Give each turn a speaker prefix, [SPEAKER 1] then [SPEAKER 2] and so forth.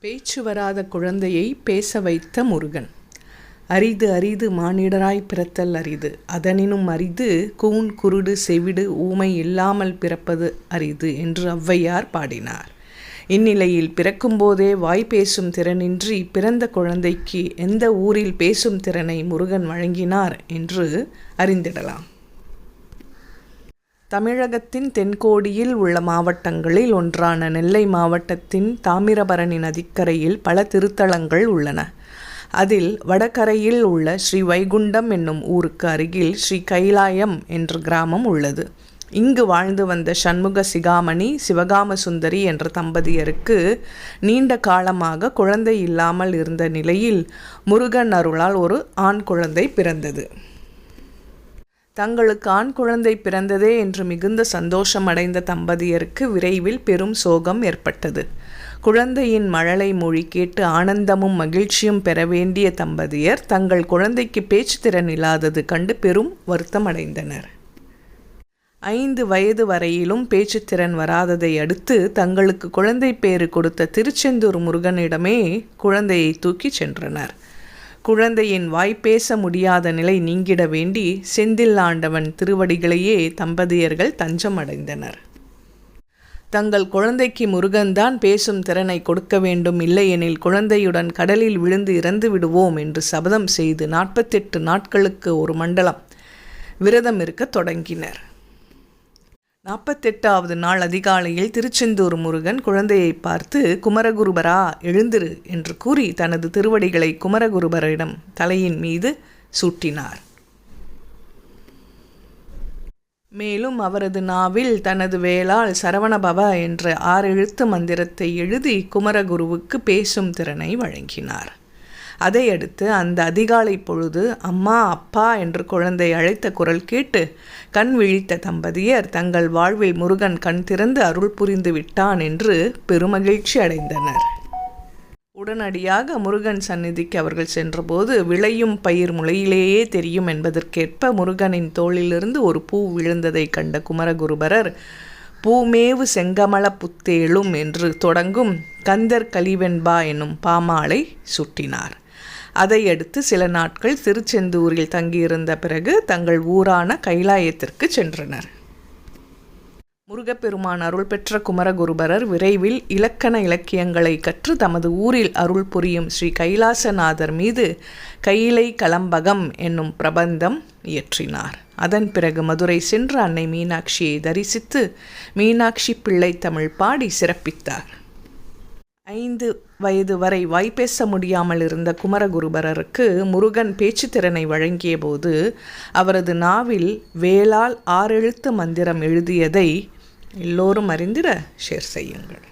[SPEAKER 1] பேச்சு வராத குழந்தையை பேச வைத்த முருகன். அரிது அரிது மானிடராய் பிறத்தல் அரிது. அதனினும் அரிது கூன் குருடு செவிடு ஊமை இல்லாமல் பிறப்பது அரிது என்று ஔவையார் பாடினார். இந்நிலையில் பிறக்கும்போதே வாய் பேசும் திறனின்றி பிறந்த குழந்தைக்கு எந்த ஊரில் பேசும் திறனை முருகன் வழங்கினார் என்று அறிந்திடலாம். தமிழகத்தின் தென்கோடியில் உள்ள மாவட்டங்களில் ஒன்றான நெல்லை மாவட்டத்தின் தாமிரபரணி நதிக்கரையில் பல திருத்தலங்கள் உள்ளன. அதில் வடகரையில் உள்ள ஸ்ரீ வைகுண்டம் என்னும் ஊருக்கு அருகில் ஸ்ரீ கைலாயம் என்ற கிராமம் உள்ளது. இங்கு வாழ்ந்து வந்த சண்முக சிகாமணி சிவகாம சுந்தரி என்ற தம்பதியருக்கு நீண்ட காலமாக குழந்தை இல்லாமல் இருந்த நிலையில் முருகன் அருளால் ஒரு ஆண் குழந்தை பிறந்தது. தங்களுக்கு ஆண் குழந்தை பிறந்ததே என்று மிகுந்த சந்தோஷமடைந்த தம்பதியருக்கு விரைவில் பெரும் சோகம் ஏற்பட்டது. குழந்தையின் மழலை மொழி கேட்டு ஆனந்தமும் மகிழ்ச்சியும் பெற வேண்டிய தம்பதியர் தங்கள் குழந்தைக்கு பேச்சு திறன் இல்லாதது கண்டு பெரும் வருத்தம் அடைந்தனர். ஐந்து வயது வரையிலும் பேச்சுத்திறன் வராததை அடுத்து தங்களுக்கு குழந்தை பேறு கொடுத்த திருச்செந்தூர் முருகனிடமே குழந்தையை தூக்கிச் சென்றனர். குழந்தையின் வாய்ப்பேச முடியாத நிலை நீங்கிட வேண்டி செந்தில் ஆண்டவன் திருவடிகளையே தம்பதியர்கள் தஞ்சமடைந்தனர். தங்கள் குழந்தைக்கு முருகன்தான் பேசும் திறனை கொடுக்க வேண்டும் இல்லையெனில் குழந்தையுடன் கடலில் விழுந்து இறந்து விடுவோம் என்று சபதம் செய்து நாற்பத்தெட்டு நாட்களுக்கு ஒரு மண்டலம் விரதம் இருக்க தொடங்கினர். நாற்பத்தெட்டாவது நாள் அதிகாலையில் திருச்செந்தூர் முருகன் குழந்தையை பார்த்து குமரகுருபரா எழுந்திரு என்று கூறி தனது திருவடிகளை குமரகுருபரிடம் தலையின் மீது சூட்டினார். மேலும் அவரது நாவில் தனது வேளால் சரவணபவ என்ற ஆறெழுத்து மந்திரத்தை எழுதி குமரகுருவுக்கு பேசும் திறனை வழங்கினார். அதையடுத்து அந்த அதிகாலை பொழுது அம்மா அப்பா என்று குழந்தை அழைத்த குரல் கேட்டு கண் விழித்த தம்பதியர் தங்கள் வாழ்வில் முருகன் கண் திறந்து அருள் புரிந்து விட்டான் என்று பெருமகிழ்ச்சி அடைந்தனர். உடனடியாக முருகன் சந்நிதிக்கு அவர்கள் சென்றபோது விளையும் பயிர் முளையிலேயே தெரியும் என்பதற்கேற்ப முருகனின் தோளிலிருந்து ஒரு பூ விழுந்ததை கண்ட குமரகுருபரர் பூமேவு செங்கமல புத்தேளும் என்று தொடங்கும் கந்தர் கலிவெண்பா என்னும் பாமாலை சுட்டினார். அதையடுத்து சில நாட்கள் திருச்செந்தூரில் தங்கியிருந்த பிறகு தங்கள் ஊரான கைலாயத்திற்கு சென்றனர். முருகப்பெருமான் அருள் பெற்ற குமரகுருபரர் விரைவில் இலக்கண இலக்கியங்களை கற்று தமது ஊரில் அருள் புரியும் ஸ்ரீ கைலாசநாதர் மீது கையிலை கலம்பகம் என்னும் பிரபந்தம் இயற்றினார். அதன் பிறகு மதுரை சென்று அன்னை மீனாட்சியை தரிசித்து மீனாட்சி பிள்ளை தமிழ் பாடி சிறப்பித்தார். ஐந்து வயது வரை வாய்ப்பேச முடியாமல் இருந்த குமரகுருபரருக்கு முருகன் பேச்சுத்திறனை வழங்கிய போது அவரது நாவில் வேளால் ஆறெழுத்து மந்திரம் எழுதியதை எல்லோரும் அறிந்திட ஷேர் செய்யுங்கள்.